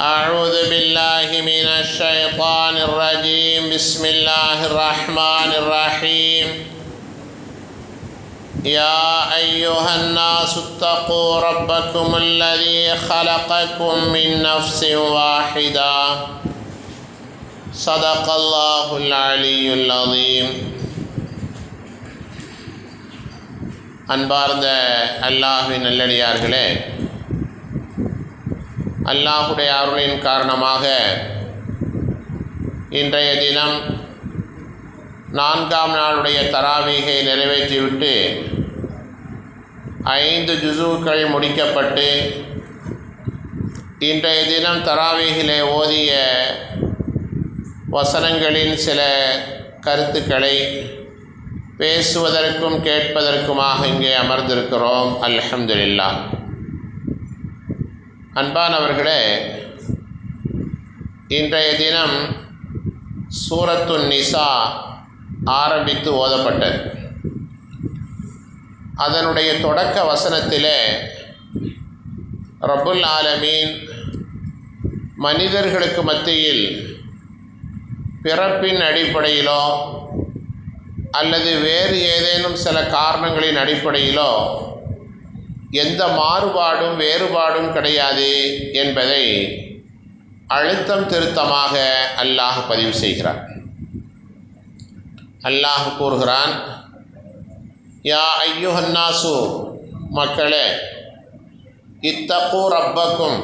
أعوذ بالله من الشيطان الرجيم. بسم الله الرحمن الرحيم. يا أيها الناس اتقوا ربكم الذي خلقكم من نفس واحدة. صدق الله العلي العظيم. أنبارد الله من الذي அல்லாஹுடைய அருளின் காரணமாக இன்றைய தினம் நான்காம் நாளுடைய தராவீகை நிறைவேற்றிவிட்டு ஐந்து ஜுசுக்கள் முடிக்கப்பட்டு இன்றைய தினம் தராவீகிலே ஓதிய வசனங்களின் சில கருத்துக்களை பேசுவதற்கும் கேட்பதற்குமாக இங்கே அமர்ந்திருக்கிறோம். அல்ஹம்துலில்லா அன்பானவர்களே இன்றைய தினம் சூரத்து நிசா ஆரம்பித்து ஓதப்பட்டது. அதனுடைய தொடக்க வசனத்திலே ரபுல் ஆலமீன் மனிதர்களுக்கு மத்தியில் பிறப்பின் அடிப்படையிலோ அல்லது வேறு ஏதேனும் சில காரணங்களின் அடிப்படையிலோ எந்த மாறுபாடும் வேறுபாடும் கிடையாது என்பதை அழுத்தம் திருத்தமாக அல்லாஹ் பதிவு செய்கிறார் அல்லாஹ் கூறுகிறான் யா ஐயுஹன்னாசு மக்களே இத்தப்பு ரப்பக்கும்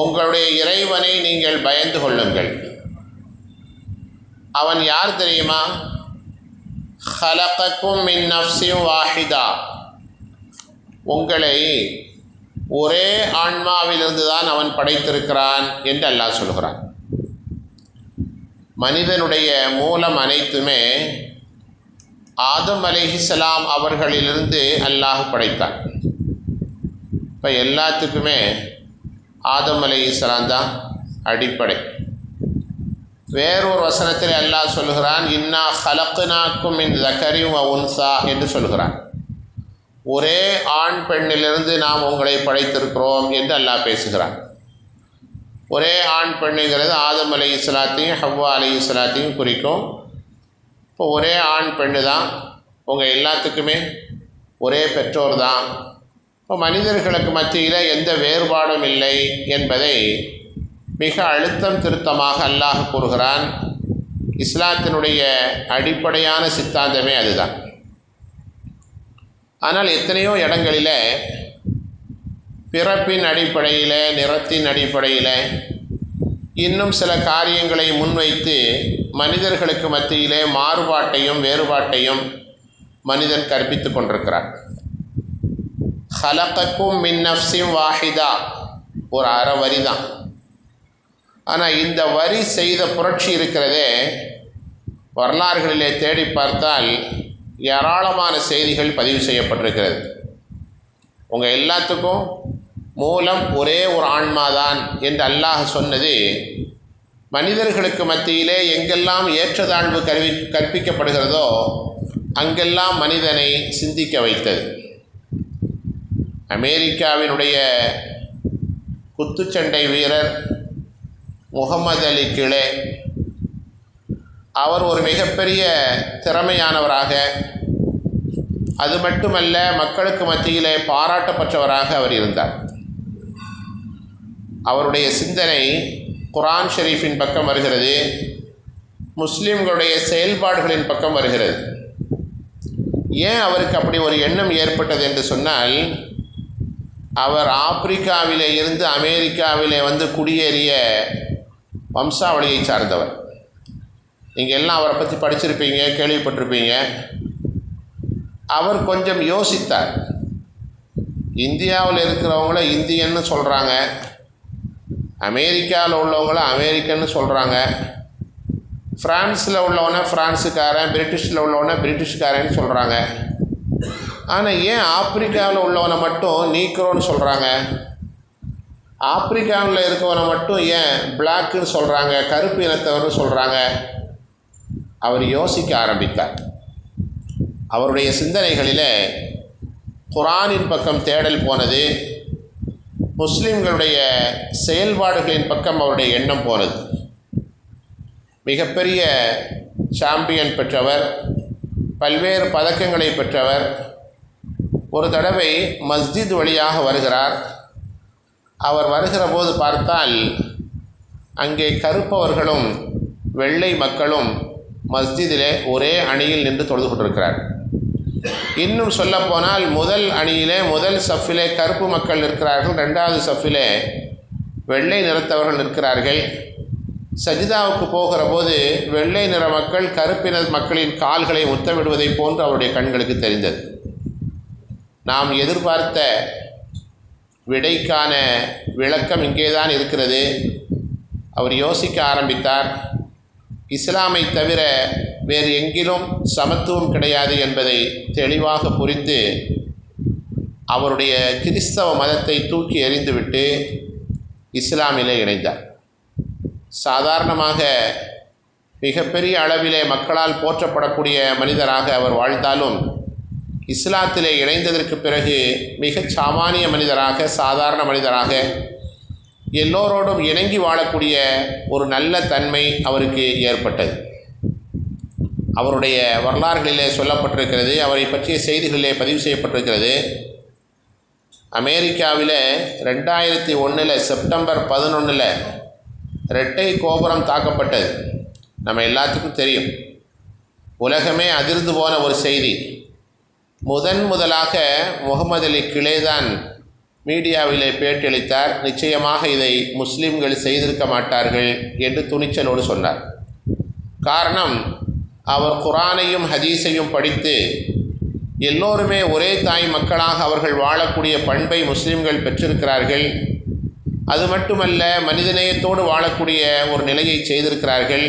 உங்களுடைய இறைவனை நீங்கள் பயந்து கொள்ளுங்கள். அவன் யார் தெரியுமா? ஹலக்கக்கும் மின் நஃப்சியும் வாஹிதா. உங்களை ஒரே ஆன்மாவிலிருந்து தான் அவன் படைத்திருக்கிறான் என்று அல்லாஹ் சொல்கிறான். மனிதனுடைய மூலம் அனைத்துமே ஆதம் அலிஹிசலாம் அவர்களிலிருந்து அல்லாஹ் படைத்தான். இப்போ எல்லாத்துக்குமே ஆதம் அலிஹிசலாம் தான் அடிப்படை. வேறொரு வசனத்தில் அல்லாஹ் சொல்கிறான் இன்னா ஹலக்குனாக்கும் இன் தக்கரியும் உன்சா என்று சொல்கிறான். ஒரே ஆண் பெண்ணிலிருந்து நாம் உங்களை படைத்திருக்கிறோம் என்று அல்லாஹ் பேசுகிறான். ஒரே ஆண் பெண்ணுங்கிறது ஆதம் அலி இஸ்லாத்தையும் ஹவ்வா அலி இஸ்லாத்தையும் குறிக்கும். இப்போ ஒரே ஆண் பெண்ணு தான் உங்கள் எல்லாத்துக்குமே ஒரே பெற்றோர் தான். இப்போ மனிதர்களுக்கு மத்தியில் எந்த வேறுபாடும் இல்லை என்பதை மிக அழுத்தம் திருத்தமாக அல்லாஹ் கூறுகிறான். இஸ்லாத்தினுடைய அடிப்படையான சித்தாந்தமே அதுதான். ஆனால் எத்தனையோ இடங்களில் பிறப்பின் அடிப்படையில் நிறத்தின் அடிப்படையில் இன்னும் சில காரியங்களை முன்வைத்து மனிதர்களுக்கு மத்தியிலே மாறுபாட்டையும் வேறுபாட்டையும் மனிதன் கற்பித்து கொண்டிருக்கிறார் ஹலக்கக்கும் மின் வாஹிதா ஒரு அற வரி தான் ஆனால் இந்த வரி செய்த புரட்சி இருக்கிறதே வரலாறுகளிலே தேடி பார்த்தால் ஏராளமான செய்திகள் பதிவு செய்யப்பட்டிருக்கிறது. உங்கள் எல்லாத்துக்கும் மூலம் ஒரே ஒரு ஆன்மாதான் என்று அல்லாஹ் சொன்னது மனிதர்களுக்கு மத்தியிலே எங்கெல்லாம் ஏற்றதாழ்வு கருவி கற்பிக்கப்படுகிறதோ அங்கெல்லாம் மனிதனை சிந்திக்க வைத்தது. அமெரிக்காவினுடைய குத்துச்சண்டை வீரர் முகமது அலி கிளே அவர் ஒரு மிகப்பெரிய திறமையானவராக அது மட்டுமல்ல மக்களுக்கு மத்தியிலே பாராட்டப்பட்டவராக அவர் இருந்தார். அவருடைய சிந்தனை குரான் ஷெரீஃபின் பக்கம் வருகிறது முஸ்லீம்களுடைய செயல்பாடுகளின் பக்கம் வருகிறது. ஏன் அவருக்கு அப்படி ஒரு எண்ணம் ஏற்பட்டது என்று சொன்னால் அவர் ஆப்பிரிக்காவிலே இருந்து அமெரிக்காவிலே வந்து குடியேறிய வம்சாவளியை சார்ந்தவர். நீங்கள் எல்லாம் அவரை பற்றி படிச்சிருப்பீங்க கேள்விப்பட்டிருப்பீங்க. அவர் கொஞ்சம் யோசித்தார். இந்தியாவில் இருக்கிறவங்கள இந்தியன்னு சொல்கிறாங்க அமெரிக்காவில் உள்ளவங்கள அமெரிக்கன்னு சொல்கிறாங்க ஃப்ரான்ஸில் உள்ளவனை ஃப்ரான்ஸுக்காரன் பிரிட்டிஷில் உள்ளவனை பிரிட்டிஷ்காரன்னு சொல்கிறாங்க ஆனால் ஏன் ஆப்பிரிக்காவில் உள்ளவனை மட்டும் நீக்கிறோன்னு சொல்கிறாங்க ஆப்பிரிக்காவில் இருக்கவனை மட்டும் ஏன் பிளாக்குன்னு சொல்கிறாங்க கருப்பு இனத்தவர்னு சொல்கிறாங்க அவர் யோசிக்க ஆரம்பித்தார். அவருடைய சிந்தனைகளில் குரானின் பக்கம் தேடல் போனது முஸ்லிம்களுடைய செயல்பாடுகளின் பக்கம் அவருடைய எண்ணம் போனது. மிகப்பெரிய சாம்பியன் பெற்றவர் பல்வேறு பதக்கங்களை பெற்றவர் ஒரு தடவை மஸ்ஜித் வழியாக வருகிறார். அவர் வருகிற போது பார்த்தால் அங்கே கருப்பவர்களும் வெள்ளை மக்களும் மஸ்ஜிதிலே ஒரே அணியில் நின்று தொழுது கொண்டிருக்கிறார். இன்னும் சொல்லப்போனால் முதல் அணியிலே முதல் சஃபிலே கருப்பு மக்கள் இருக்கிறார்கள் ரெண்டாவது சஃபிலே வெள்ளை நிறத்தவர்கள் இருக்கிறார்கள் சஜிதாவுக்கு போகிற போது வெள்ளை நிற மக்கள் கருப்பின மக்களின் கால்களை முத்தமிடுவதை போன்று அவருடைய கண்களுக்கு தெரிந்தது. நாம் எதிர்பார்த்த விடைக்கான விளக்கம் இங்கேதான் இருக்கிறது. அவர் யோசிக்க ஆரம்பித்தார். இஸ்லாமை தவிர வேறு எங்கிலும் சமத்துவம் கிடையாது என்பதை தெளிவாக புரிந்து அவருடைய கிறிஸ்தவ மதத்தை தூக்கி எறிந்துவிட்டு இஸ்லாமிலே இணைந்தார். சாதாரணமாக மிகப்பெரிய அளவிலே மக்களால் போற்றப்படக்கூடிய மனிதராக அவர் வாழ்ந்தாலும் இஸ்லாத்திலே இணைந்ததற்கு பிறகு மிகச் சாமானிய மனிதராக சாதாரண மனிதராக எல்லோரோடும் இணங்கி வாழக்கூடிய ஒரு நல்ல தன்மை அவருக்கு ஏற்பட்டது. அவருடைய வரலாறுகளிலே சொல்லப்பட்டிருக்கிறது அவரை பற்றிய செய்திகளிலே பதிவு செய்யப்பட்டிருக்கிறது. அமெரிக்காவில் ரெண்டாயிரத்தி ஒன்றில் செப்டம்பர் பதினொன்றில் ரெட்டை கோபுரம் தாக்கப்பட்டது. நம்ம எல்லாத்துக்கும் தெரியும். உலகமே அதிர்ந்து போன ஒரு செய்தி. முதன் முதலாக முகமது அலி கிளேதான் மீடியாவிலே பேட்டியளித்தார் நிச்சயமாக இதை முஸ்லீம்கள் செய்திருக்க மாட்டார்கள் என்று துணிச்சலோடு சொன்னார். காரணம் அவர் குரானையும் ஹதீஸையும் படித்து எல்லோருமே ஒரே தாய் மக்களாக அவர்கள் வாழக்கூடிய பண்பை முஸ்லீம்கள் பெற்றிருக்கிறார்கள். அது மட்டுமல்ல மனிதநேயத்தோடு வாழக்கூடிய ஒரு நிலையை செய்திருக்கிறார்கள்.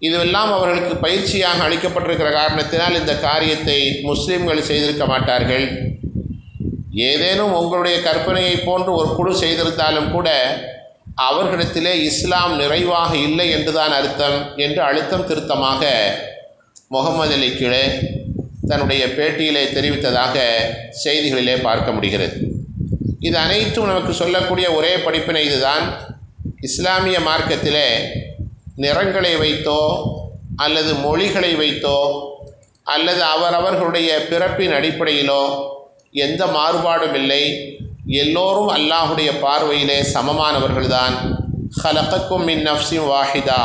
இதுவெல்லாம் அவர்களுக்கு பயிற்சியாக அளிக்கப்பட்டிருக்கிற காரணத்தினால் இந்த காரியத்தை முஸ்லீம்கள் செய்திருக்க மாட்டார்கள். ஏதேனும் உங்களுடைய கற்பனையை போன்று ஒரு குழு செய்திருந்தாலும் கூட அவர்களிடத்திலே இஸ்லாம் நிறைவாக இல்லை என்றுதான் அர்த்தம் என்று அழுத்தம் திருத்தமாக முகமது அலி கீழே தன்னுடைய பேட்டியிலே தெரிவித்ததாக செய்திகளிலே பார்க்க முடிகிறது. இது அனைத்தும் நமக்கு சொல்லக்கூடிய ஒரே படிப்பினை இதுதான். இஸ்லாமிய மார்க்கத்திலே நிறங்களை வைத்தோ அல்லது மொழிகளை வைத்தோ அல்லது அவரவர்களுடைய பிறப்பின் அடிப்படையிலோ எந்த மாறுபாடும் இல்லை. எல்லோரும் அல்லாஹுடைய பார்வையிலே சமமானவர்கள்தான். ஹலக்கக்கும் மின் நஃப்சிம் வாஹிதா.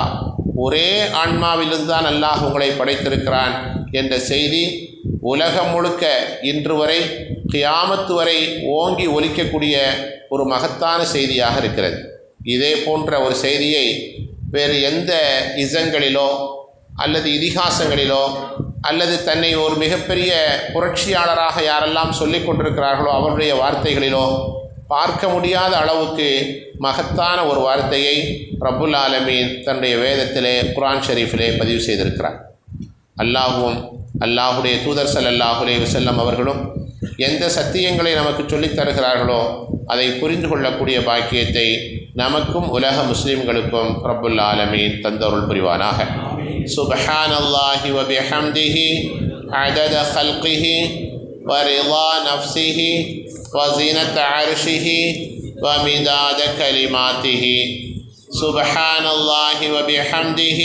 ஒரே ஆன்மாவிலிருந்து தான் அல்லாஹ் உங்களை படைத்திருக்கிறான் என்ற செய்தி உலகம் முழுக்க இன்று வரை கியாமத்து வரை ஓங்கி ஒலிக்கக்கூடிய ஒரு மகத்தான செய்தியாக இருக்கிறது. இதே போன்ற ஒரு செய்தியை வேறு எந்த இசங்களிலோ அல்லது இதிகாசங்களிலோ அல்லது தன்னை ஒரு மிகப்பெரிய புரட்சியாளராக யாரெல்லாம் சொல்லிக் கொண்டிருக்கிறார்களோ அவருடைய வார்த்தைகளிலோ பார்க்க முடியாத அளவுக்கு மகத்தான ஒரு வார்த்தையை ரப்புல் ஆலமீன் தன்னுடைய வேதத்திலே குரான் ஷெரீஃபிலே பதிவு செய்திருக்கிறார். அல்லாஹுவும் அல்லாஹுடைய தூதர் சல்லல்லாஹுலே வசல்லம் அவர்களும் எந்த சத்தியங்களை நமக்கு சொல்லித் தருகிறார்களோ அதை புரிந்து கொள்ளக்கூடிய பாக்கியத்தை நமக்கும் உலக முஸ்லிம்களுக்கும் ரப்புல் ஆலமீன் தந்தருள் புரிவானாக சுபஹான் அல்லாஹி வபிஹம்திஹி عدد خلقه ورضا نفسه وزينة عرشه ومداد كلماته سبحان الله وبحمده